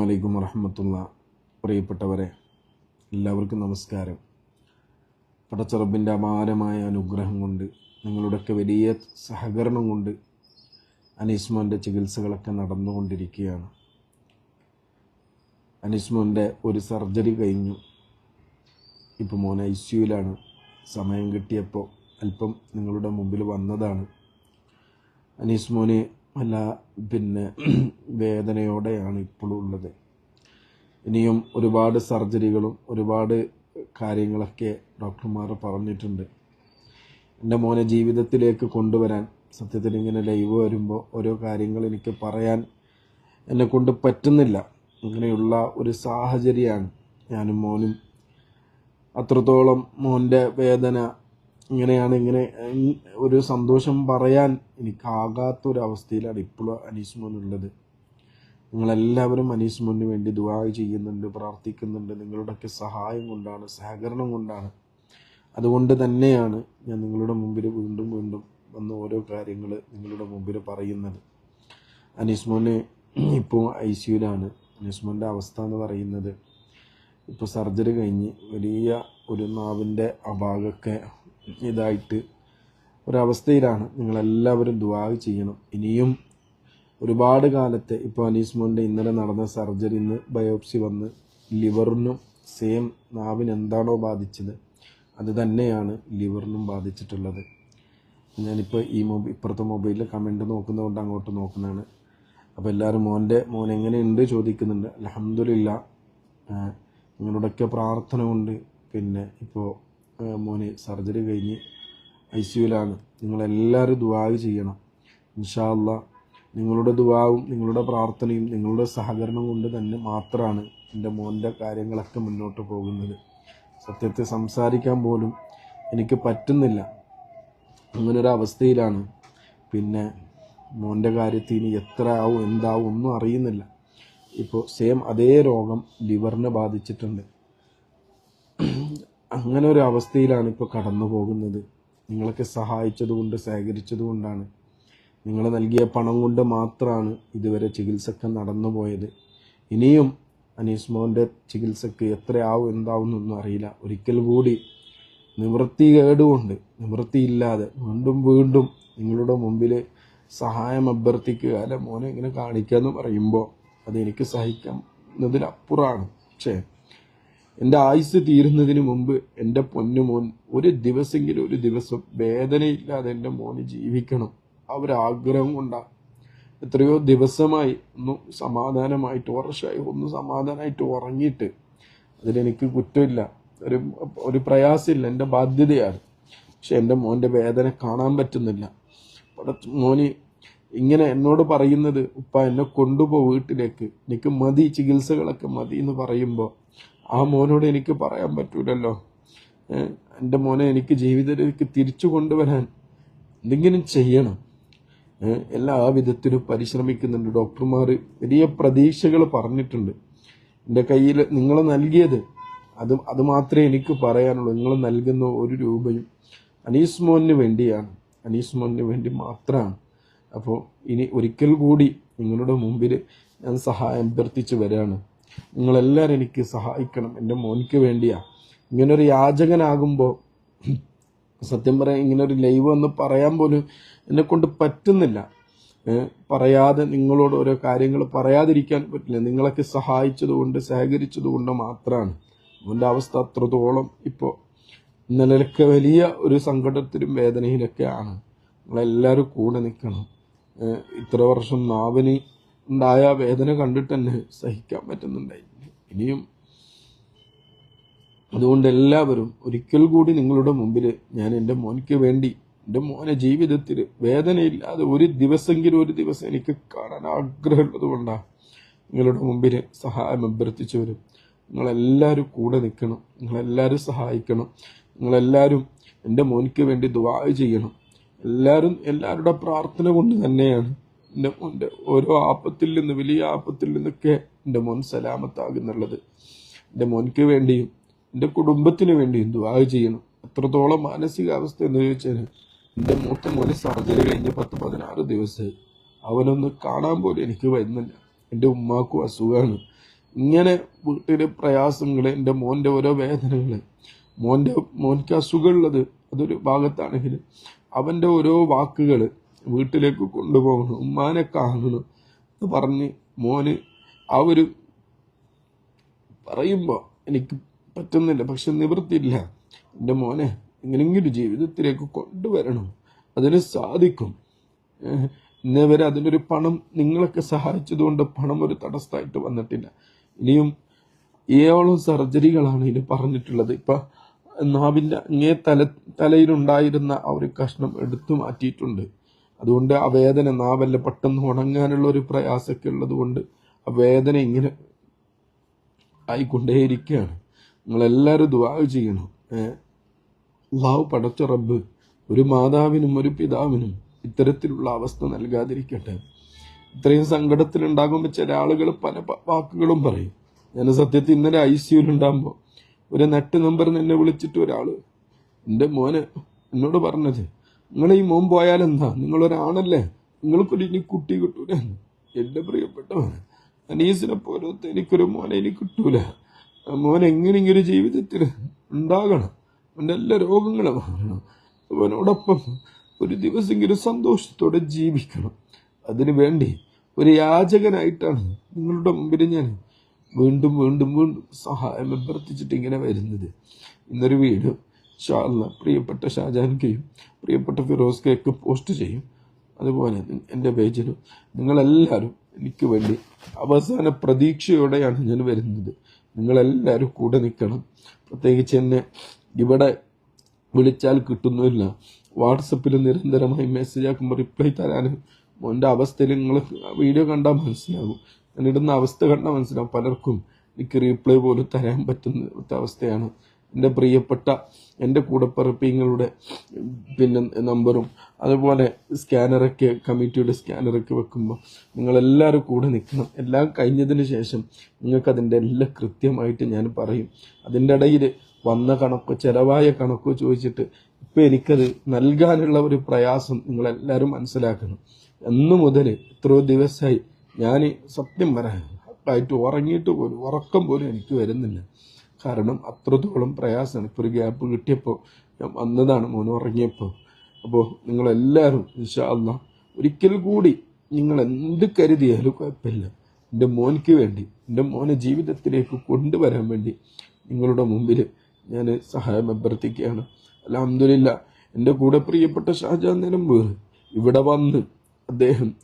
വലൈക്കും വറഹമത്തുള്ള പ്രിയപ്പെട്ടവരെ എല്ലാവർക്കും നമസ്കാരം. പടച്ചറബിന്റെ അപാരമായ അനുഗ്രഹം കൊണ്ട് നിങ്ങളുടെയൊക്കെ വലിയ സഹകരണം കൊണ്ട് അനീസ്മോന്റെ ചികിത്സകളൊക്കെ നടന്നുകൊണ്ടിരിക്കുകയാണ്. അനീസ്മോന്റെ ഒരു സർജറി കഴിഞ്ഞു. ഇപ്പോൾ മോൻ ഐ സിയുലാണ് സമയം കിട്ടിയപ്പോൾ അല്പം നിങ്ങളുടെ മുമ്പിൽ വന്നതാണ്. അനീസ്മോന് നല്ല പിന്നെ വേദനയോടെയാണ് ഇപ്പോഴും ഉള്ളത്. ഇനിയും ഒരുപാട് സർജറികളും ഒരുപാട് കാര്യങ്ങളൊക്കെ ഡോക്ടർമാർ പറഞ്ഞിട്ടുണ്ട്. എന്റെ മോനെ ജീവിതത്തിലേക്ക് കൊണ്ടുവരാൻ സത്യത്തിൽ ഇങ്ങനെ ലൈവ് വരുമ്പോൾ ഓരോ കാര്യങ്ങൾ എനിക്ക് പറയാൻ എന്നെ കൊണ്ട് പറ്റുന്നില്ല. ഇങ്ങനെയുള്ള ഒരു സാഹചര്യമാണ് ഞാനും മോനും. അത്രത്തോളം മോന്റെ വേദന ഇങ്ങനെയാണ് ഇങ്ങനെ ഒരു സന്തോഷം പറയാൻ എനിക്കാകാത്തൊരവസ്ഥയിലാണ് ഇപ്പോഴും അനീസ് ഉള്ളത്. നിങ്ങളെല്ലാവരും അനീസ് മോന് വേണ്ടി ദുവാ ചെയ്യുന്നുണ്ട് പ്രാർത്ഥിക്കുന്നുണ്ട്. നിങ്ങളുടെയൊക്കെ സഹായം കൊണ്ടാണ് സഹകരണം കൊണ്ടാണ്. അതുകൊണ്ട് തന്നെയാണ് ഞാൻ നിങ്ങളുടെ മുമ്പിൽ വീണ്ടും വീണ്ടും വന്ന് ഓരോ കാര്യങ്ങൾ നിങ്ങളുടെ മുമ്പിൽ പറയുന്നത്. അനീസ്മോന് ഇപ്പോൾ ഐ സിയുലാണ് അനീസ്മോന്റെ അവസ്ഥ എന്ന് പറയുന്നത് ഇപ്പോൾ സർജറി കഴിഞ്ഞ് വലിയ ഒരു നാവിന്റെ അഭാഗമൊക്കെ ഇതായിട്ട് ഒരവസ്ഥയിലാണ് നിങ്ങളെല്ലാവരും ദുവാ ചെയ്യണം. ഇനിയും ഒരുപാട് കാലത്തെ ഇപ്പോൾ അനീസ്മോന്റെ ഇന്നലെ നടന്ന സർജറി ഇന്ന് ബയോപ്സി വന്ന് ലിവറിനും സെയിം നാവിന് എന്താണോ ബാധിച്ചത് അത് തന്നെയാണ് ലിവറിനും ബാധിച്ചിട്ടുള്ളത്. ഞാനിപ്പോൾ ഈ മൊബൈൽ ഇപ്പുറത്തെ മൊബൈലിൽ കമന്റ് നോക്കുന്നതുകൊണ്ട് അങ്ങോട്ട് നോക്കുന്നതാണ്. അപ്പോൾ എല്ലാവരും മോന്റെ മോൻ എങ്ങനെയുണ്ട് ചോദിക്കുന്നുണ്ട്. അലഹമില്ല നിങ്ങളുടെയൊക്കെ പ്രാർത്ഥന കൊണ്ട് പിന്നെ ഇപ്പോൾ മോന് സർജറി കഴിഞ്ഞ് ഐ സിയുലാണ് നിങ്ങളെല്ലാവരും ദുവാവ് ചെയ്യണം. ഇൻഷാല്ല നിങ്ങളുടെ ദുവാവും നിങ്ങളുടെ പ്രാർത്ഥനയും നിങ്ങളുടെ സഹകരണം കൊണ്ട് തന്നെ മാത്രമാണ് എന്റെ മോന്റെ കാര്യങ്ങളൊക്കെ മുന്നോട്ട് പോകുന്നത്. സത്യത്തെ സംസാരിക്കാൻ പോലും എനിക്ക് പറ്റുന്നില്ല. അങ്ങനൊരു അവസ്ഥയിലാണ് പിന്നെ മോന്റെ കാര്യത്തിൽ ഇനി എത്ര ആവും എന്താവും ഒന്നും അറിയുന്നില്ല. ഇപ്പോൾ സെയിം അതേ രോഗം ലിവറിനെ ബാധിച്ചിട്ടുണ്ട്. അങ്ങനെ ഒരു അവസ്ഥയിലാണ് ഇപ്പോൾ കടന്നു പോകുന്നത് നിങ്ങളൊക്കെ സഹായിച്ചതുകൊണ്ട് സഹകരിച്ചത് കൊണ്ടാണ് നിങ്ങൾ നൽകിയ പണം കൊണ്ട് മാത്രമാണ് ഇതുവരെ ചികിത്സക്ക് നടന്നു പോയത് ഇനിയും അനീസ് മോന്റെ ചികിത്സക്ക് എത്രയാവും എന്താവും എന്നൊന്നും അറിയില്ല. ഒരിക്കൽ കൂടി നിവൃത്തി കേടുകൊണ്ട് നിവൃത്തിയില്ലാതെ വീണ്ടും വീണ്ടും നിങ്ങളുടെ മുമ്പിൽ സഹായം അഭ്യർത്ഥിക്കുക അല്ലെ മോനെ ഇങ്ങനെ കാണിക്കുക എന്ന് പറയുമ്പോൾ അതെനിക്ക് സഹിക്കുന്നതിനപ്പുറമാണ് പക്ഷേ എന്റെ ആയുസ് തീരുന്നതിന് മുമ്പ് എന്റെ പൊന്നു മോൻ ഒരു ദിവസമെങ്കിലും ഒരു ദിവസം വേദനയില്ലാതെ എന്റെ മോന് ജീവിക്കണം. ആ ഒരു ആഗ്രഹം കൊണ്ടാണ് എത്രയോ ദിവസമായി ഒന്ന് സമാധാനമായിട്ട് വർഷമായി ഒന്ന് സമാധാനമായിട്ട് ഉറങ്ങിയിട്ട് അതിലെനിക്ക് കുറ്റമില്ല. ഒരു ഒരു പ്രയാസമില്ല എന്റെ ബാധ്യതയാണ്. പക്ഷെ എന്റെ മോന്റെ വേദന കാണാൻ പറ്റുന്നില്ല. മോന് ഇങ്ങനെ എന്നോട് പറയുന്നത് ഉപ്പ എന്നെ കൊണ്ടുപോ വീട്ടിലേക്ക്. എനിക്ക് മതി ചികിത്സകളൊക്കെ മതി എന്ന് പറയുമ്പോൾ ആ മോനോട് എനിക്ക് പറയാൻ പറ്റൂലല്ലോ. എന്റെ മോനെ എനിക്ക് ജീവിതത്തിലേക്ക് തിരിച്ചു കൊണ്ടുവരാൻ എന്തെങ്കിലും ചെയ്യണം. എല്ലാ വിധത്തിലും പരിശ്രമിക്കുന്നുണ്ട്. ഡോക്ടർമാർ വലിയ പ്രതീക്ഷകൾ പറഞ്ഞിട്ടുണ്ട്. എന്റെ കയ്യിൽ നിങ്ങൾ നൽകിയത് അത് അത് മാത്രമേ എനിക്ക് പറയാനുള്ളൂ. നിങ്ങൾ നൽകുന്ന ഒരു രൂപയും അനീസ് മോന് വേണ്ടിയാണ്. അനീസ് മോന് വേണ്ടി മാത്രമാണ്. അപ്പോൾ ഇനി ഒരിക്കൽ കൂടി നിങ്ങളുടെ മുമ്പിൽ ഞാൻ സഹായം അഭ്യർത്ഥിച്ച് വരികയാണ്. നിങ്ങളെല്ലാവരും എനിക്ക് സഹായിക്കണം. എന്റെ മോനിക്ക് വേണ്ടിയാണ് ഇങ്ങനൊരു യാചകനാകുമ്പോൾ സത്യം പറയാൻ ഇങ്ങനൊരു ലൈവ് എന്ന് പറയാൻ പോലും എന്നെ കൊണ്ട് പറ്റുന്നില്ല പറയാതെ നിങ്ങളോട് ഓരോ കാര്യങ്ങൾ പറയാതിരിക്കാൻ പറ്റില്ല. നിങ്ങളൊക്കെ സഹായിച്ചതുകൊണ്ട് സഹകരിച്ചതുകൊണ്ട് മാത്രമാണ് അവന്റെ അവസ്ഥ അത്രത്തോളം ഇപ്പോൾ നിലയിലൊക്കെ വലിയ ഒരു സങ്കടത്തിലും വേദനയിലൊക്കെയാണ് നിങ്ങളെല്ലാവരും കൂടെ നിൽക്കണം. ഇത്ര വർഷം നാവിന് ഉണ്ടായ വേദന കണ്ടിട്ട് തന്നെ സഹിക്കാൻ പറ്റുന്നുണ്ടായി. ഇനിയും അതുകൊണ്ട് എല്ലാവരും ഒരിക്കൽ കൂടി നിങ്ങളുടെ മുമ്പിൽ ഞാൻ എന്റെ മോനിക്ക് വേണ്ടി എന്റെ മോനെ ജീവിതത്തിൽ വേദനയില്ലാതെ ഒരു ദിവസമെങ്കിലും ഒരു ദിവസം എനിക്ക് കാണാൻ ആഗ്രഹമുള്ളത് കൊണ്ടാണ് നിങ്ങളുടെ മുമ്പിൽ സഹായം അഭ്യർത്ഥിച്ചു വരും നിങ്ങളെല്ലാവരും കൂടെ നിൽക്കണം നിങ്ങളെല്ലാവരും സഹായിക്കണം നിങ്ങളെല്ലാവരും എന്റെ മോനിക്ക് വേണ്ടി ദുബായ് ചെയ്യണം. എല്ലാവരും എല്ലാവരുടെ പ്രാർത്ഥന കൊണ്ട് തന്നെയാണ് എന്റെ മോന്റെ ഓരോ ആപത്തിൽ നിന്ന് വലിയ ആപത്തിൽ നിന്നൊക്കെ എന്റെ മോൻ സലാമത്താകുന്നുള്ളത്. എന്റെ മോനിക്ക് വേണ്ടിയും എന്റെ കുടുംബത്തിന് വേണ്ടിയും ദുവാ ചെയ്യണം. എത്രത്തോളം മാനസികാവസ്ഥ എന്ന് ചോദിച്ചാൽ എന്റെ മൂത്ത മോനെ സർജറി കഴിഞ്ഞ് പത്ത് പതിനാറ് ദിവസമായി അവനൊന്ന് കാണാൻ പോലും എനിക്ക് വരുന്നില്ല. എന്റെ ഉമ്മാക്കും അസുഖമാണ് ഇങ്ങനെ വീട്ടിലെ പ്രയാസങ്ങൾ എന്റെ മോന്റെ ഓരോ വേദനകൾ മോന്റെ മോൻക്ക് അസുഖമുള്ളത് അതൊരു ഭാഗത്താണെങ്കിൽ അവന്റെ ഓരോ വാക്കുകൾ വീട്ടിലേക്ക് കൊണ്ടുപോകണം. ഉമ്മാനെ കാണണം എന്ന് പറഞ്ഞ് മോന് ആ ഒരു പറയുമ്പോൾ എനിക്ക് പറ്റുന്നില്ല പക്ഷെ നിവൃത്തിയില്ല. എന്റെ മോനെ എങ്ങനെയെങ്കിലും ജീവിതത്തിലേക്ക് കൊണ്ടുവരണം. അതിന് സാധിക്കും. ഇന്നേവരെ ഇന്നേ വരെ അതിനൊരു പണം നിങ്ങളൊക്കെ സഹായിച്ചതുകൊണ്ട് പണം ഒരു തടസ്സമായിട്ട് വന്നിട്ടില്ല. ഇനിയും ഏഴോളം സർജറികളാണ് ഇനി പറഞ്ഞിട്ടുള്ളത്. ഇപ്പൊ നാവിന്റെ അങ്ങേ തല തലയിലുണ്ടായിരുന്ന ആ ഒരു കഷ്ണം എടുത്തു മാറ്റിയിട്ടുണ്ട്. അതുകൊണ്ട് ആ വേദന നാവല്ല പെട്ടെന്ന് ഉണങ്ങാനുള്ള ഒരു പ്രയാസമൊക്കെ ഉള്ളത് കൊണ്ട് ആ വേദന ഇങ്ങനെ ആയിക്കൊണ്ടേയിരിക്കുകയാണ്. നിങ്ങളെല്ലാവരും ദുവാ ചെയ്യണം. ലാവ് പടച്ച റബ്ബ് ഒരു മാതാവിനും ഒരു പിതാവിനും ഇത്തരത്തിലുള്ള അവസ്ഥ നൽകാതിരിക്കട്ടെ. ഇത്രയും സങ്കടത്തിലുണ്ടാകുമ്പോൾ ചില ആളുകൾ പല വാക്കുകളും പറയും. ഞാൻ സത്യത്തിൽ ഇന്നലെ ഐ സിയുലുണ്ടാകുമ്പോൾ ഒരു നെറ്റ് നമ്പറിൽ എന്നെ വിളിച്ചിട്ട് ഒരാൾ എന്റെ മോന് എന്നോട് പറഞ്ഞത് നിങ്ങൾ ഈ മോൻ പോയാലെന്താ നിങ്ങളൊരാണല്ലേ? നിങ്ങൾക്കൊരു ഇനി കുട്ടി കിട്ടൂല. എന്റെ പ്രിയപ്പെട്ടവൻ അനീസിനെ പോലത്തെ എനിക്കൊരു മോനെ ഇനി കിട്ടൂല. മോൻ എങ്ങനെയെങ്കിലും ജീവിതത്തിൽ ഉണ്ടാകണം. അവന്റെ എല്ലാ രോഗങ്ങളും മാറണം. അവനോടൊപ്പം ഒരു ദിവസമെങ്കിലും സന്തോഷത്തോടെ ജീവിക്കണം. അതിനു വേണ്ടി ഒരു യാചകനായിട്ടാണ് നിങ്ങളുടെ മുമ്പിൽ ഞാൻ വീണ്ടും വീണ്ടും വീണ്ടും സഹായം അഭ്യർത്ഥിച്ചിട്ട് ഇങ്ങനെ വരുന്നത്. ഇന്നൊരു വീഡിയോ ഷാല്ല പ്രിയപ്പെട്ട ഷാജാൻ കെയും പ്രിയപ്പെട്ട ഫിറോസ് കെയൊക്കെ പോസ്റ്റ് ചെയ്യും. അതുപോലെ എന്റെ പേജിലും നിങ്ങളെല്ലാവരും എനിക്ക് വേണ്ടി അവസാന പ്രതീക്ഷയോടെയാണ് ഞാൻ വരുന്നത്. നിങ്ങളെല്ലാവരും കൂടെ നിൽക്കണം. പ്രത്യേകിച്ച് എന്നെ ഇവിടെ വിളിച്ചാൽ കിട്ടുന്നില്ല. വാട്സപ്പിൽ നിരന്തരമായി മെസ്സേജ് ആക്കുമ്പോൾ റിപ്ലൈ തരാനും എന്റെ അവസ്ഥയിൽ നിങ്ങൾ വീഡിയോ കണ്ടാൽ മനസ്സിലാകും. ഞാൻ ഇടുന്ന അവസ്ഥ കണ്ടാൽ മനസ്സിലാവും പലർക്കും എനിക്ക് റീപ്ലൈ പോലും തരാൻ പറ്റുന്ന അവസ്ഥയാണ് എന്റെ പ്രിയപ്പെട്ട എന്റെ കൂടപ്പിറപ്പിങ്ങളുടെ പിന്നെ നമ്പറും അതുപോലെ സ്കാനറൊക്കെ കമ്മിറ്റിയുടെ സ്കാനറൊക്കെ വെക്കുമ്പോൾ നിങ്ങളെല്ലാവരും കൂടെ നിൽക്കണം. എല്ലാം കഴിഞ്ഞതിന് ശേഷം നിങ്ങൾക്കതിന്റെ എല്ലാം കൃത്യമായിട്ട് ഞാൻ പറയും. അതിന്റെ ഇടയിൽ വന്ന കണക്കോ ചിലവായ കണക്കോ ചോദിച്ചിട്ട് ഇപ്പം എനിക്കത് നൽകാനുള്ള ഒരു പ്രയാസം നിങ്ങളെല്ലാവരും മനസ്സിലാക്കണം. അന്ന് മുതൽ എത്രയോ ദിവസമായി ഞാൻ സത്യം പറയാം ആയിട്ട് ഉറങ്ങിയിട്ട് പോലും ഉറക്കം പോലും എനിക്ക് വരുന്നില്ല. കാരണം അത്രത്തോളം പ്രയാസമാണ്. ഇപ്പോൾ ഒരു ഗ്യാപ്പ് കിട്ടിയപ്പോൾ ഞാൻ വന്നതാണ് മോൻ ഉറങ്ങിയപ്പോൾ അപ്പോൾ നിങ്ങളെല്ലാവരും ഇൻഷാ അല്ലാ ഒരിക്കൽ കൂടി നിങ്ങൾ എന്ത് കരുതിയാലും കുഴപ്പമില്ല. എന്റെ മോനിക്ക് വേണ്ടി എന്റെ മോനെ ജീവിതത്തിലേക്ക് കൊണ്ടുവരാൻ വേണ്ടി നിങ്ങളുടെ മുമ്പിൽ ഞാൻ സഹായം അഭ്യർത്ഥിക്കുകയാണ്. അലഹമില്ല എന്റെ കൂടെ പ്രിയപ്പെട്ട ഷാജാൻ നിലമ്പൂർ ഇവിടെ വന്ന് അദ്ദേഹം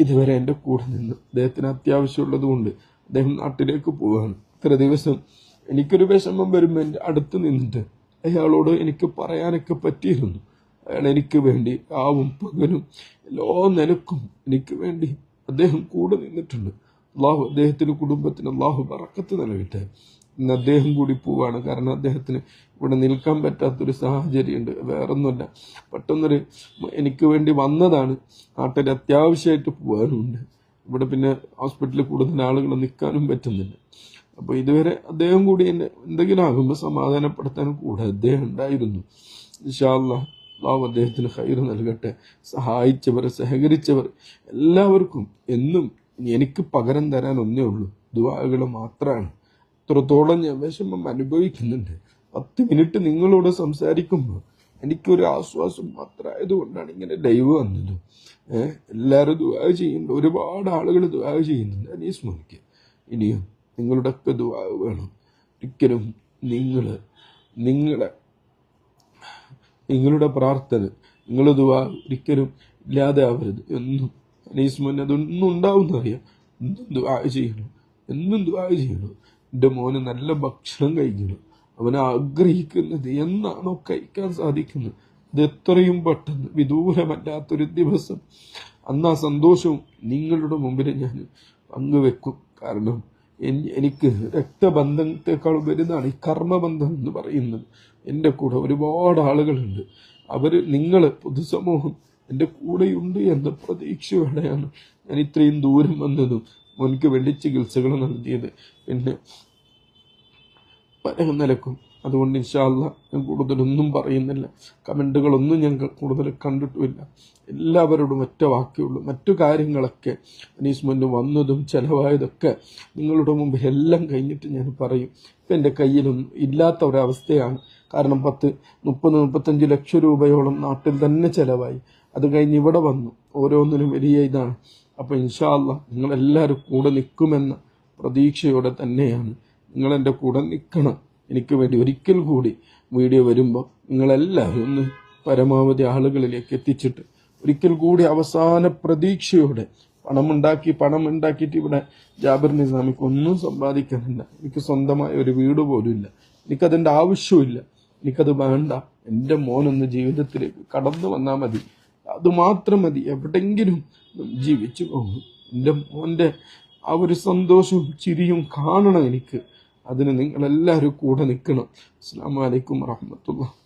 ഇതുവരെ എന്റെ കൂടെ നിന്ന് അദ്ദേഹത്തിന് അത്യാവശ്യമുള്ളത് കൊണ്ട് അദ്ദേഹം നാട്ടിലേക്ക് പോവുകയാണ് ഇത്ര ദിവസം എനിക്കൊരു വിഷമം വരുമ്പോൾ എന്റെ അടുത്ത് നിന്നിട്ട് അയാളോട് എനിക്ക് പറയാനൊക്കെ പറ്റിയിരുന്നു. അയാൾ എനിക്ക് വേണ്ടി ആവും പകലും എല്ലാ നിലക്കും എനിക്ക് വേണ്ടി അദ്ദേഹം കൂടെ നിന്നിട്ടുണ്ട്. അള്ളാഹു അദ്ദേഹത്തിന് കുടുംബത്തിന് അള്ളാഹു പറക്കത്ത് നൽകട്ടെ. ഇന്ന് അദ്ദേഹം കൂടി പോവാണ്. കാരണം അദ്ദേഹത്തിന് ഇവിടെ നിൽക്കാൻ പറ്റാത്തൊരു സാഹചര്യമുണ്ട്. വേറൊന്നുമല്ല. പെട്ടെന്നൊരു എനിക്ക് വേണ്ടി വന്നതാണ്. നാട്ടിൽ അത്യാവശ്യമായിട്ട് പോകാനുമുണ്ട് ഇവിടെ പിന്നെ ഹോസ്പിറ്റലിൽ കൂടുതൽ ആളുകൾ നിൽക്കാനും പറ്റുന്നില്ല. അപ്പോൾ ഇതുവരെ അദ്ദേഹം കൂടി എന്നെ എന്തെങ്കിലും ആകുമ്പോൾ സമാധാനപ്പെടുത്താൻ കൂടെ അദ്ദേഹം ഉണ്ടായിരുന്നു. ഇൻഷാല്ലാ അദ്ദേഹത്തിന് ഹൈർ നൽകട്ടെ. സഹായിച്ചവർ സഹകരിച്ചവർ എല്ലാവർക്കും എന്നും എനിക്ക് പകരം തരാൻ ഒന്നേ ഉള്ളൂ. ദുവാകൾ മാത്രമാണ് അത്രത്തോളം ഞാൻ വിഷമം അനുഭവിക്കുന്നുണ്ട്. പത്ത് മിനിറ്റ് നിങ്ങളോട് സംസാരിക്കുമ്പോൾ എനിക്കൊരു ആശ്വാസം മാത്രമായതുകൊണ്ടാണ് ഇങ്ങനെ ലൈവ് വന്നത്. എല്ലാവരും ദുവാ ചെയ്യുന്നുണ്ട്. ഒരുപാട് ആളുകൾ ദുവാ ചെയ്യുന്നുണ്ട്. അനീസ് മോനിക്ക്. ഇനിയും നിങ്ങളുടെ ഒക്കെ ദുവാ വേണം. ഒരിക്കലും നിങ്ങൾ നിങ്ങളെ നിങ്ങളുടെ പ്രാർത്ഥന നിങ്ങൾ ദുവാ ഒരിക്കലും ഇല്ലാതെ ആവരുത് എന്നും അനീസ് മോൻ അതൊന്നും ഉണ്ടാവും അറിയാം എന്നും ദുവാ ചെയ്യണം. എന്നും ദുവാ ചെയ്യണം. എന്റെ മോന് നല്ല ഭക്ഷണം കഴിക്കണം. അവൻ ആഗ്രഹിക്കുന്നത് എന്നാണോ കഴിക്കാൻ സാധിക്കുന്നത്. അത് എത്രയും പെട്ടെന്ന് വിദൂരമല്ലാത്തൊരു ദിവസം. അന്ന് ആ സന്തോഷവും നിങ്ങളുടെ മുമ്പിൽ ഞാൻ പങ്കുവെക്കും. കാരണം എനിക്ക് രക്തബന്ധത്തെക്കാൾ വരുന്നതാണ് ഈ കർമ്മബന്ധം എന്ന് പറയുന്നത്. എന്റെ കൂടെ ഒരുപാട് ആളുകളുണ്ട്. അവർ നിങ്ങൾ പൊതുസമൂഹം എന്റെ കൂടെയുണ്ട് എന്ന പ്രതീക്ഷയോടെയാണ് ഞാൻ ഇത്രയും ദൂരം വന്നതും മോനിക്ക് വേണ്ടി ചികിത്സകൾ നൽകിയത്. പിന്നെ പല നിലക്കും അതുകൊണ്ട് ഇൻഷാല്ല ഞാൻ കൂടുതലൊന്നും പറയുന്നില്ല. കമന്റുകളൊന്നും ഞാൻ കൂടുതൽ കണ്ടിട്ടുമില്ല. എല്ലാവരോടും ഒറ്റ വാക്കിയുള്ളൂ. മറ്റു കാര്യങ്ങളൊക്കെ അനീസ്മെന്റ് വന്നതും ചിലവായതൊക്കെ നിങ്ങളുടെ മുമ്പിൽ എല്ലാം കഴിഞ്ഞിട്ട് ഞാൻ പറയും. ഇപ്പം എന്റെ കയ്യിലൊന്നും ഇല്ലാത്ത ഒരവസ്ഥയാണ്. കാരണം പത്ത് മുപ്പത് മുപ്പത്തഞ്ച് ലക്ഷം രൂപയോളം നാട്ടിൽ തന്നെ ചിലവായി. അത് കഴിഞ്ഞ് ഇവിടെ വന്നു. ഓരോന്നിനും വലിയ ഇതാണ്. അപ്പോൾ ഇൻഷാല്ല നിങ്ങളെല്ലാവരും കൂടെ നിൽക്കുമെന്ന പ്രതീക്ഷയോടെ തന്നെയാണ്. നിങ്ങളെന്റെ കൂടെ നിൽക്കണം. എനിക്ക് വേണ്ടി ഒരിക്കൽ കൂടി വീഡിയോ വരുമ്പോൾ നിങ്ങളെല്ലാവരും ഒന്ന് പരമാവധി ആളുകളിലേക്ക് എത്തിച്ചിട്ട് ഒരിക്കൽ കൂടി അവസാന പ്രതീക്ഷയോടെ പണമുണ്ടാക്കി പണം ഉണ്ടാക്കിയിട്ട് ഇവിടെ ജാബിർ നിസാമിക്ക് ഒന്നും എനിക്ക് സ്വന്തമായ ഒരു വീട് പോലും ഇല്ല. എനിക്കതിന്റെ ആവശ്യമില്ല എനിക്കത് വേണ്ട. എന്റെ മോനൊന്ന് ജീവിതത്തിലേക്ക് കടന്നു വന്നാൽ മതി. അതുമാത്രം മതി. എവിടെങ്കിലും ജീവിച്ചു പോകും. എന്റെ മോന്റെ ആ ഒരു സന്തോഷവും ചിരിയും കാണണം എനിക്ക്. അതിന് നിങ്ങളെല്ലാവരും കൂടെ നിൽക്കണം. അസ്സാം വലൈക്കും വാഹമത്തുള്ള